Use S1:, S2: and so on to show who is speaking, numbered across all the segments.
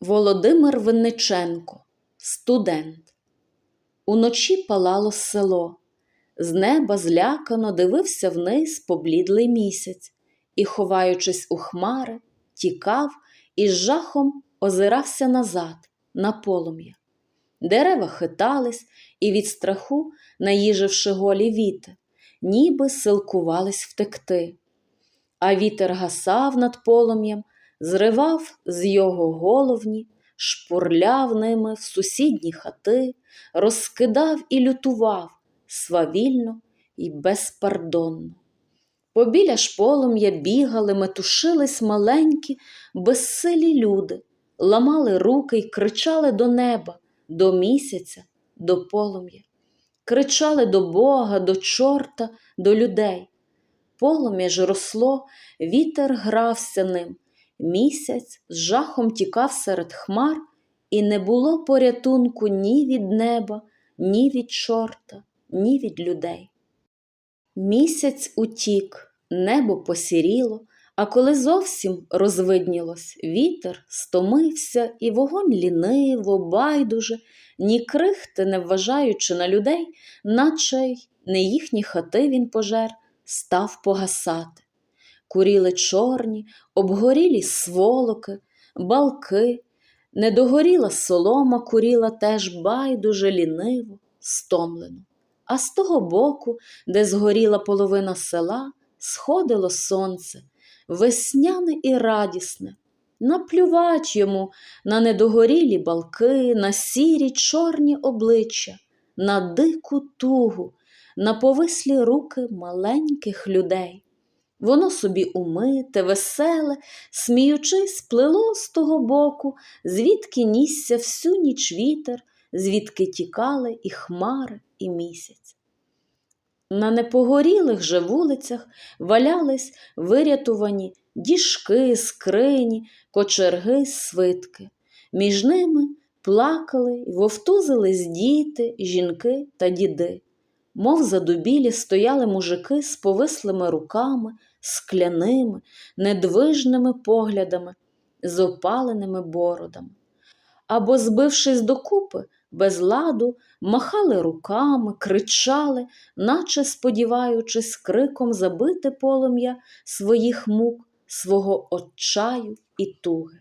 S1: Володимир Винниченко, студент. Уночі палало село. З неба злякано дивився вниз поблідлий місяць і, ховаючись у хмари, тікав і з жахом озирався назад, на полум'я. Дерева хитались і від страху, наїживши голі віти, ніби силкувались втекти. А вітер гасав над полум'ям, зривав з його головні, шпурляв ними в сусідні хати, розкидав і лютував свавільно і безпардонно. Побіля ж полум'я бігали, метушились маленькі, безсилі люди, ламали руки й кричали до неба, до місяця, до полум'я, кричали до Бога, до чорта, до людей. Полум'я ж росло, вітер грався ним, місяць з жахом тікав серед хмар, і не було порятунку ні від неба, ні від чорта, ні від людей. Місяць утік, небо посіріло, а коли зовсім розвиднілось, вітер стомився, і вогонь ліниво, байдуже, ні крихти, не вважаючи на людей, наче й не їхні хати він пожер, став погасати. Куріли чорні, обгорілі сволоки, балки, недогоріла солома куріла теж байдуже ліниво, стомлено. А з того боку, де згоріла половина села, сходило сонце, весняне і радісне. Наплювать йому на недогорілі балки, на сірі чорні обличчя, на дику тугу, на повислі руки маленьких людей. Воно собі умите, веселе, сміючись, плило з того боку, звідки нісся всю ніч вітер, звідки тікали і хмари, і місяць. На непогорілих же вулицях валялись вирятувані діжки, скрині, кочерги, свитки. Між ними плакали й вовтузились діти, жінки та діди. Мов задубілі стояли мужики з повислими руками, скляними, недвижними поглядами, з опаленими бородами. Або, збившись докупи, без ладу, махали руками, кричали, наче сподіваючись криком забити полум'я своїх мук, свого отчаю і туги.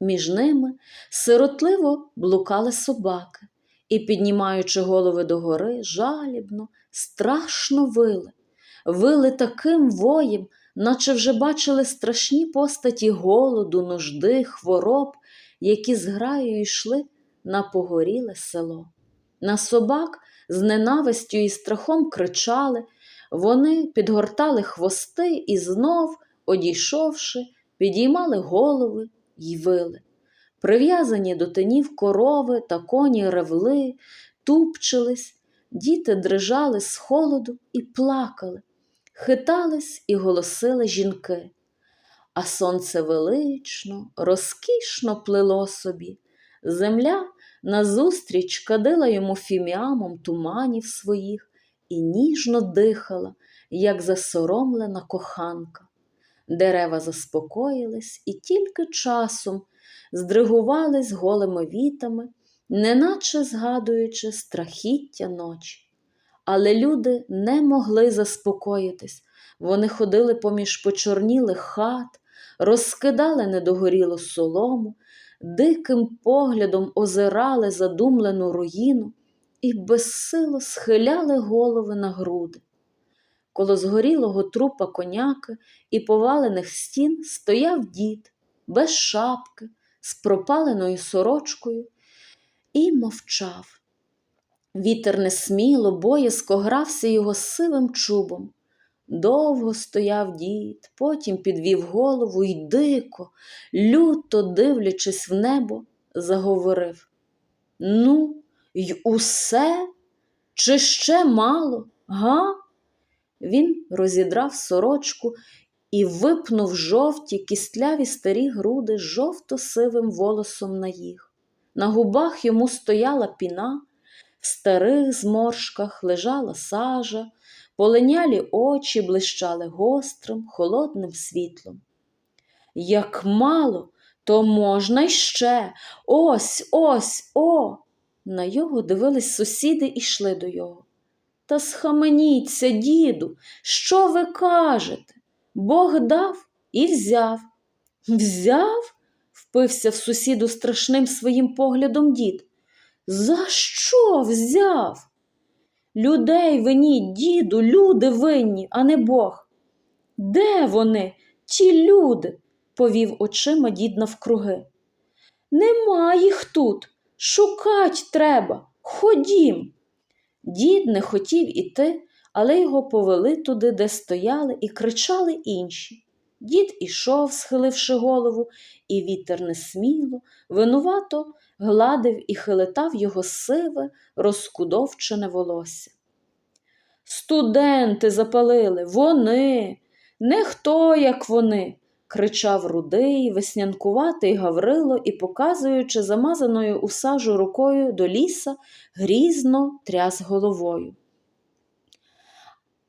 S1: Між ними сиротливо блукали собаки і, піднімаючи голови догори, жалібно, страшно вили, вили таким воєм, наче вже бачили страшні постаті голоду, нужди, хвороб, які зграєю йшли на погоріле село. На собак з ненавистю і страхом кричали, вони підгортали хвости і знов, одійшовши, підіймали голови й вили. Прив'язані до тинів корови та коні ревли, тупчились, діти дрижали з холоду і плакали, хитались і голосили жінки. А сонце велично, розкішно плило собі, земля назустріч кадила йому фіміамом туманів своїх і ніжно дихала, як засоромлена коханка. Дерева заспокоїлись і тільки часом здригувались голими вітами, неначе згадуючи страхіття ночі. Але люди не могли заспокоїтись, вони ходили поміж почорнілих хат, розкидали недогорілу солому, диким поглядом озирали задумлену руїну і безсило схиляли голови на груди. Коло згорілого трупа коняки і повалених стін стояв дід без шапки, з пропаленою сорочкою, і мовчав. Вітер несміло, боязко грався його сивим чубом. Довго стояв дід, потім підвів голову й дико, люто дивлячись в небо, заговорив Ну, й усе? Чи ще мало, га? Він розідрав сорочку і випнув жовті кістляві старі груди жовто-сивим волосом на їх. На губах йому стояла піна, в старих зморшках лежала сажа, полинялі очі блищали гострим, холодним світлом. Як мало, То можна й ще. Ось, ось, о. На його дивились сусіди і йшли до його. Та схаменіться, діду, що ви кажете? Бог дав і взяв. Взяв? впився в сусіду страшним своїм поглядом дід. За що взяв? Людей виніть, діду, люди винні, а не Бог. Де вони, ті люди? повів очима дід навкруги. Нема їх тут. Шукать треба. Ходім. Дід не хотів іти, але його повели туди, де стояли, і кричали інші. Дід ішов, схиливши голову, і вітер несміло, винувато гладив і хилитав його сиве, розкудовчене волосся. Студенти запалили, вони, не хто, як вони, кричав рудий, веснянкуватий Гаврило і, показуючи замазаною у сажу рукою до ліса, грізно тряс головою.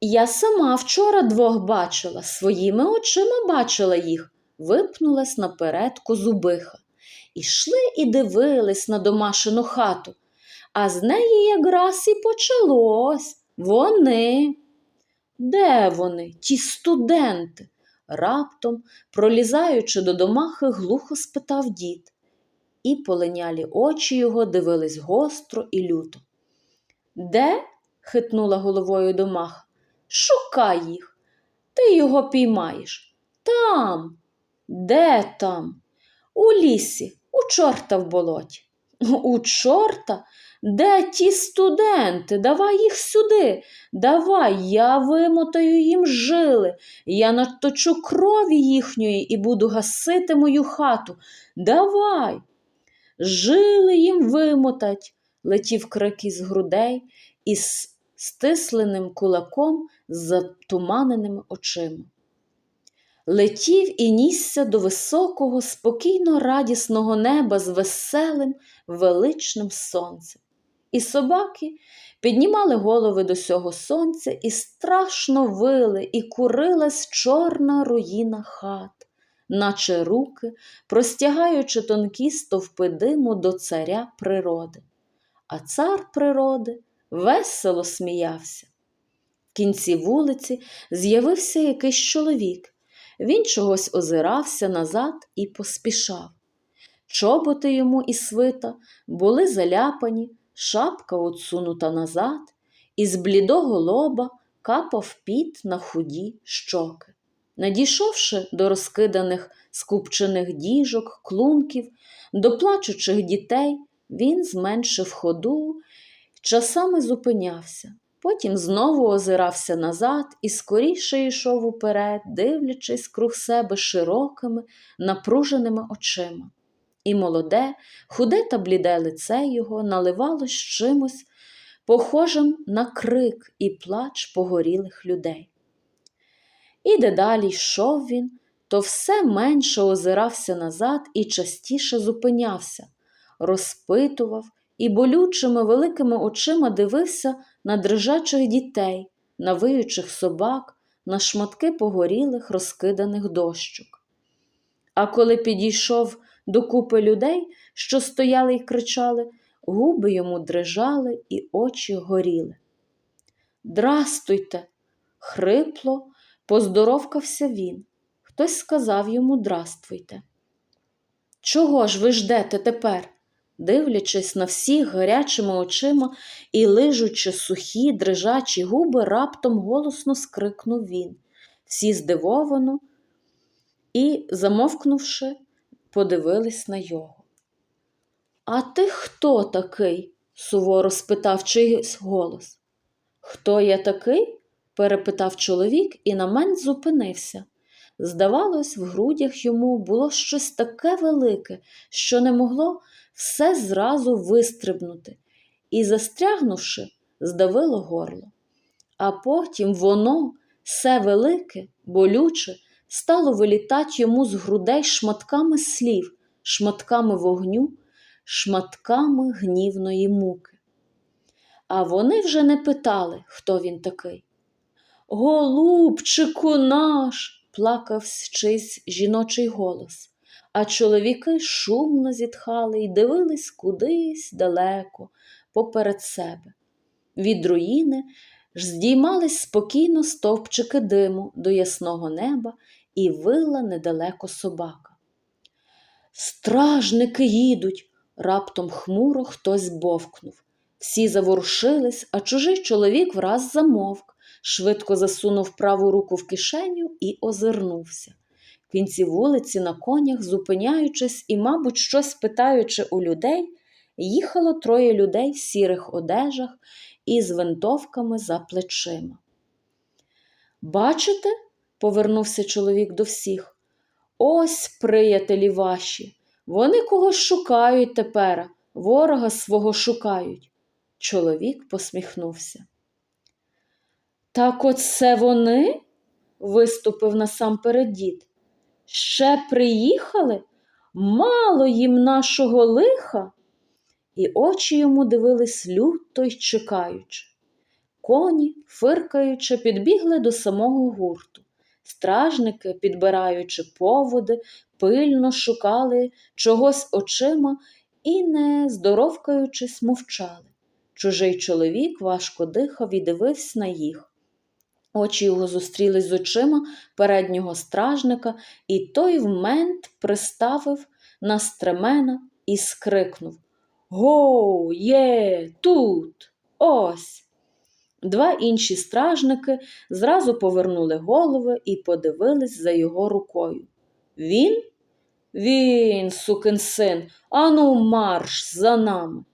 S1: Я сама вчора двох бачила, своїми очима бачила їх, випнулась наперед козубиха. Ішли і дивились на домашину хату, а з неї якраз і почалось. Вони. Де вони, ті студенти? Раптом, пролізаючи до домахи, глухо спитав дід, і полинялі очі його дивились гостро і люто. Де? хитнула головою домаха. Шукай їх. Ти його піймаєш. Там. Де там? У лісі, у чорта в болоті. У чорта? Де ті студенти? Давай їх сюди. Давай, я вимотаю їм жили. Я наточу крові їхньої і буду гасити мою хату. Давай. Жили їм вимотать, летів крик із грудей із стисленим кулаком з затуманеними очима. Летів і нісся до високого, спокійно радісного неба з веселим, величним сонцем. І собаки піднімали голови до сього сонця і страшно вили, і курилась чорна руїна хат, наче руки, простягаючи тонкі стовпи диму до царя природи. А цар природи весело сміявся. В кінці вулиці з'явився якийсь чоловік. Він чогось озирався назад і поспішав. Чоботи йому і свита були заляпані, шапка отсунута назад, і з блідого лоба капав піт на худі щоки. Надійшовши до розкиданих скупчених діжок, клунків, до плачучих дітей, він зменшив ходу часами зупинявся, потім знову озирався назад і скоріше йшов уперед, дивлячись круг себе широкими, напруженими очима. І молоде, худе та бліде лице його наливалось чимось, похожим на крик і плач погорілих людей. І дедалі йшов він, то все менше озирався назад і частіше зупинявся, розпитував і болючими великими очима дивився на дрижачих дітей, на виючих собак, на шматки погорілих, розкиданих дощок. А коли підійшов до купи людей, що стояли й кричали, губи йому дрижали і очі горіли. Драстуйте, хрипло, поздоровкався він. Хтось сказав йому Драстуйте. Чого ж ви ждете тепер? Дивлячись на всіх гарячими очима і лижучи сухі, дрижачі губи, раптом голосно скрикнув він. Всі здивовано і, замовкнувши, подивились на його. А ти хто такий? суворо спитав чийсь голос. Хто я такий? перепитав чоловік і на мент зупинився. Здавалось, в грудях йому було щось таке велике, що не могло все зразу вистрибнути і, застрягнувши, здавило горло. А потім воно, все велике, болюче, стало вилітати йому з грудей шматками слів, шматками вогню, шматками гнівної муки. А вони вже не питали, хто він такий. Голубчику наш, плакав чийсь жіночий голос, а чоловіки шумно зітхали і дивились кудись далеко поперед себе. Від руїни ж здіймались спокійно стовпчики диму до ясного неба і вила недалеко собака. Стражники їдуть, раптом хмуро хтось бовкнув. Всі заворушились, а чужий чоловік враз замовк, швидко засунув праву руку в кишеню і озирнувся. Кінці вулиці на конях, зупиняючись і, мабуть, щось питаючи у людей, їхало троє людей в сірих одежах із винтовками за плечима. Бачите? повернувся чоловік до всіх. Ось приятелі ваші. Вони когось шукають тепер, ворога свого шукають. Чоловік посміхнувся. Так оце вони? виступив насамперед дід. Ще приїхали? Мало їм нашого лиха. І очі йому дивились люто й чекаючи. Коні, фиркаючи, підбігли до самого гурту. Стражники, підбираючи поводи, пильно шукали чогось очима і, не здоровкаючись, мовчали. Чужий чоловік важко дихав і дивився на їх. Очі його зустрілись з очима переднього стражника, і той вмент приставив на стремена і скрикнув Гоу, є, тут, ось. Два інші стражники зразу повернули голови і подивились за його рукою. Він? Він, сукин син, ану марш за нами.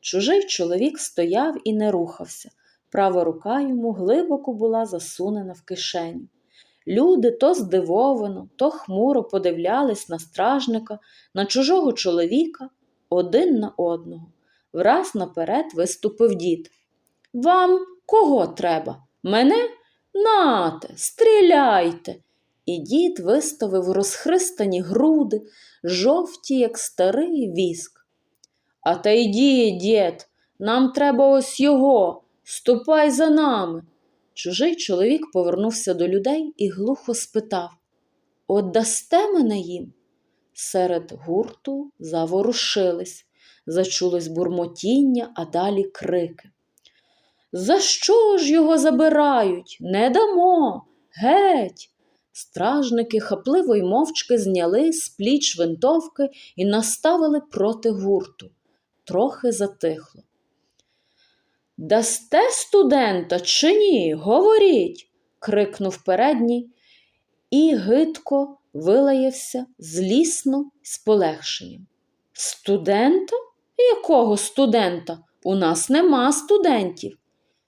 S1: Чужий чоловік стояв і не рухався. Права рука йому глибоко була засунена в кишеню. Люди то здивовано, то хмуро подивлялись на стражника, на чужого чоловіка, один на одного. Враз наперед виступив дід. Вам кого треба? Мене? Нате, стріляйте. І дід виставив розхристані груди, жовті, як старий віск. А та йди, дід, нам треба ось його. Ступай за нами. Чужий чоловік повернувся до людей і глухо спитав Отдасте мене їм? Серед гурту заворушились, зачулось бурмотіння, а далі крики. За що ж його забирають? Не дамо. Геть. Стражники хапливо й мовчки зняли з пліч винтовки і наставили проти гурту. Трохи затихло. Дасте студента чи ні? Говоріть. крикнув передній і гидко вилаявся злісно з полегшенням. Студента? Якого студента? У нас нема студентів.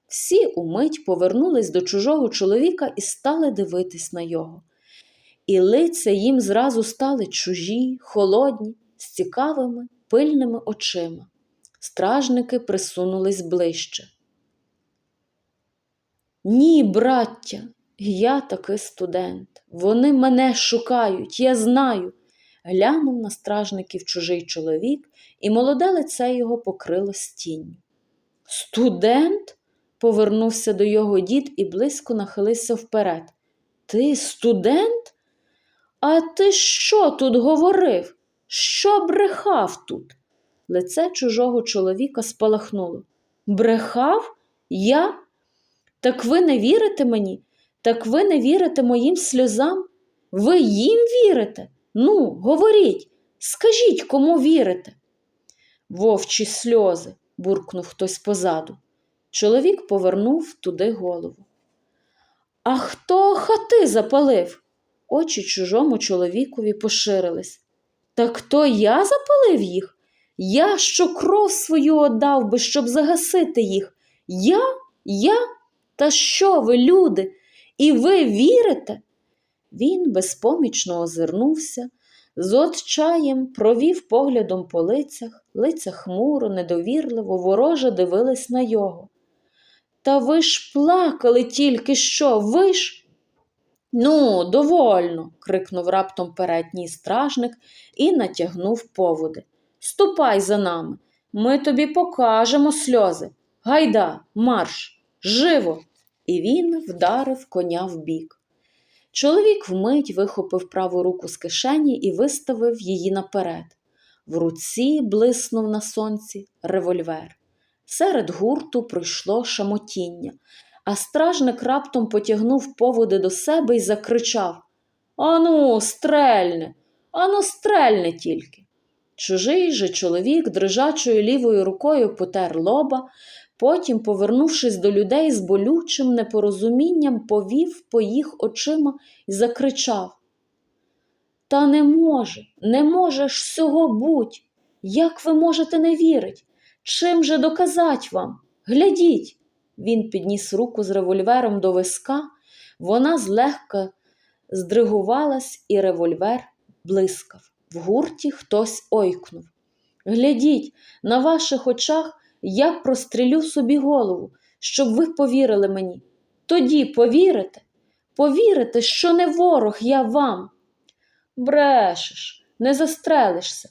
S1: Всі умить повернулись до чужого чоловіка і стали дивитись на його. І лиця їм зразу стали чужі, холодні, з цікавими, пильними очима. Стражники присунулись ближче. Ні, браття, я таки студент. Вони мене шукають, я знаю. Глянув на стражників чужий чоловік, і молоде лице його покрило стінню. Студент? повернувся до його дід і близько нахилився вперед. Ти студент? А ти що тут говорив? Що брехав тут? Лице чужого чоловіка спалахнуло. Брехав? Я? Так ви не вірите мені? Так ви не вірите моїм сльозам? Ви їм вірите? Ну, говоріть, скажіть, кому вірите? Вовчі сльози, буркнув хтось позаду. Чоловік повернув туди голову. А хто хати запалив? Очі чужому чоловікові поширились. Так то я запалив їх? Я що кров свою отдав би, щоб загасити їх. Я? Я? Та що ви, люди? І ви вірите? Він безпомічно озирнувся, з отчаєм провів поглядом по лицях, лиця хмуро, недовірливо, вороже дивились на його. Та ви ж плакали тільки що, ви ж. Ну, довольно, крикнув раптом передній стражник і натягнув поводи. Ступай за нами, ми тобі покажемо сльози. Гайда, марш, живо! І він вдарив коня в бік. Чоловік вмить вихопив праву руку з кишені і виставив її наперед. В руці блиснув на сонці револьвер. Серед гурту пройшло шамотіння, а стражник раптом потягнув поводи до себе і закричав Ану, стрельне, ану, стрельне тільки. Чужий же чоловік дрижачою лівою рукою потер лоба, потім, повернувшись до людей з болючим непорозумінням, повів по їх очима і закричав Та не може, не може ж всього буть. Як ви можете не вірить? Чим же доказать вам? Глядіть. Він підніс руку з револьвером до виска, вона злегка здригувалась, і револьвер блискав. В гурті хтось ойкнув. Глядіть, на ваших очах я прострілю собі голову, щоб ви повірили мені. Тоді повірите, повірите, що не ворог я вам. Брешеш, не застрелишся.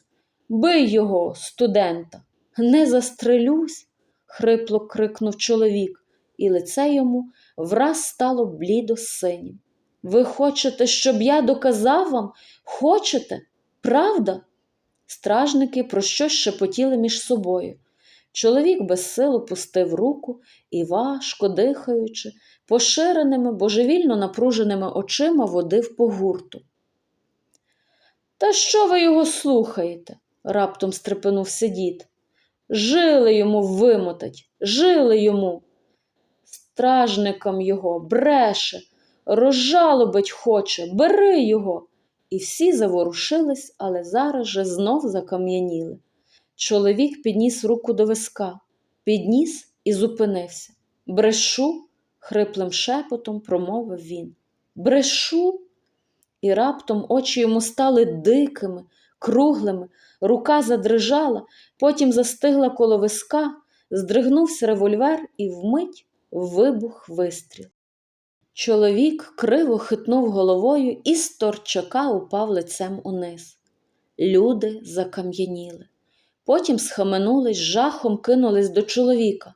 S1: Бий його, студента. Не застрелюсь, хрипло крикнув чоловік, і лице йому враз стало блідо синім. Ви хочете, щоб я доказав вам? Хочете? Правда? Стражники про щось шепотіли між собою. Чоловік без сил опустив руку і, важко дихаючи, поширеними, божевільно напруженими очима водив по гурту. Та що ви його слухаєте? раптом стрепенувся дід. Жили йому вимотать, жили йому. Стражникам його бреше, розжалобить хоче, бери його. І всі заворушились, але зараз же знов закам'яніли. Чоловік підніс руку до виска, підніс і зупинився. Брешу, хриплим шепотом промовив він. Брешу. І раптом очі йому стали дикими, круглими, рука задрижала, потім застигла коло виска, здригнувся револьвер і вмить вибух вистріл. Чоловік криво хитнув головою і з торчака упав лицем униз. Люди закам'яніли. Потім схаменулись, жахом кинулись до чоловіка,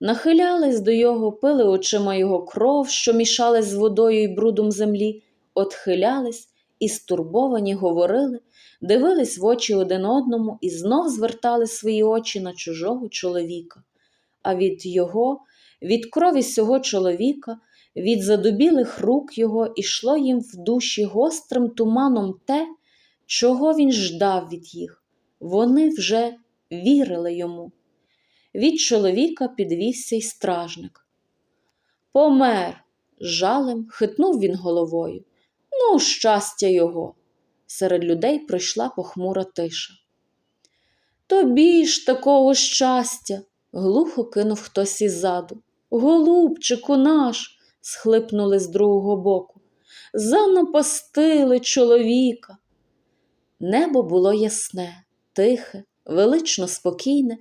S1: нахилялись до його, пили очима його кров, що мішалась з водою і брудом землі, отхилялись і стурбовані говорили, дивились в очі один одному і знов звертали свої очі на чужого чоловіка. А від його, від крові сього чоловіка, від задубілих рук його ішло їм в душі гострим туманом те, чого він ждав від їх. Вони вже вірили йому. Від чоловіка підвівся й стражник. Помер, жалем хитнув він головою. Ну, щастя його. Серед людей прийшла похмура тиша. Тобі ж такого щастя, глухо кинув хтось іззаду. Голубчику наш, схлипнули з другого боку. Занапастили чоловіка. Небо було ясне, тихе, велично спокійне,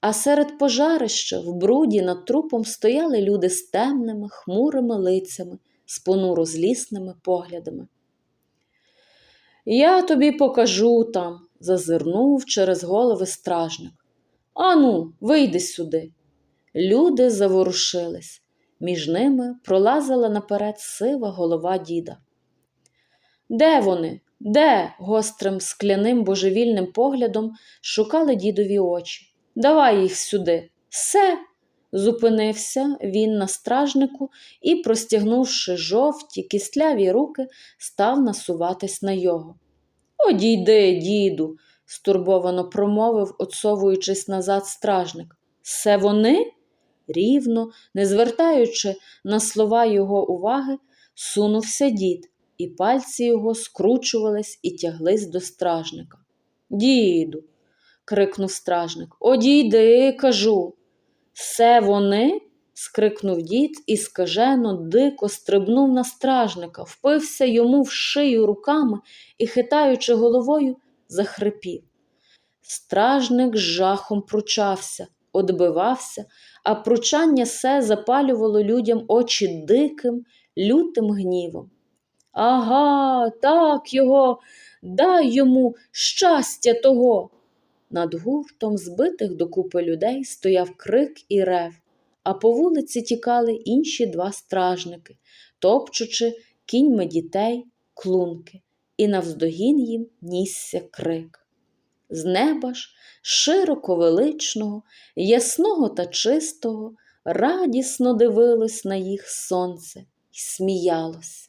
S1: а серед пожарища в бруді над трупом стояли люди з темними, хмурими лицями, з понуро злісними поглядами. Я тобі покажу там, зазирнув через голови стражник. Ану, вийди сюди. Люди заворушились. Між ними пролазила наперед сива голова діда. Де вони? Де? гострим скляним божевільним поглядом шукали дідові очі. Давай їх сюди. Все. Зупинився він на стражнику і, простягнувши жовті, кістляві руки, став насуватись на його. Одійди, діду, стурбовано промовив, отсовуючись назад стражник. Все вони? Рівно, не звертаючи на слова його уваги, сунувся дід, і пальці його скручувались і тяглись до стражника. Діду, крикнув стражник, одійди, кажу. Все вони? скрикнув дід і скажено дико стрибнув на стражника, впився йому в шию руками і, хитаючи головою, захрипів. Стражник з жахом пручався, одбивався, а пручання се запалювало людям очі диким, лютим гнівом. Ага, так його, дай йому щастя того. Над гуртом збитих докупи людей стояв крик і рев, а по вулиці тікали інші два стражники, топчучи кіньми дітей, клунки, і навздогін їм нісся крик. З неба ж, широко величного, ясного та чистого, радісно дивилось на їх сонце й сміялось.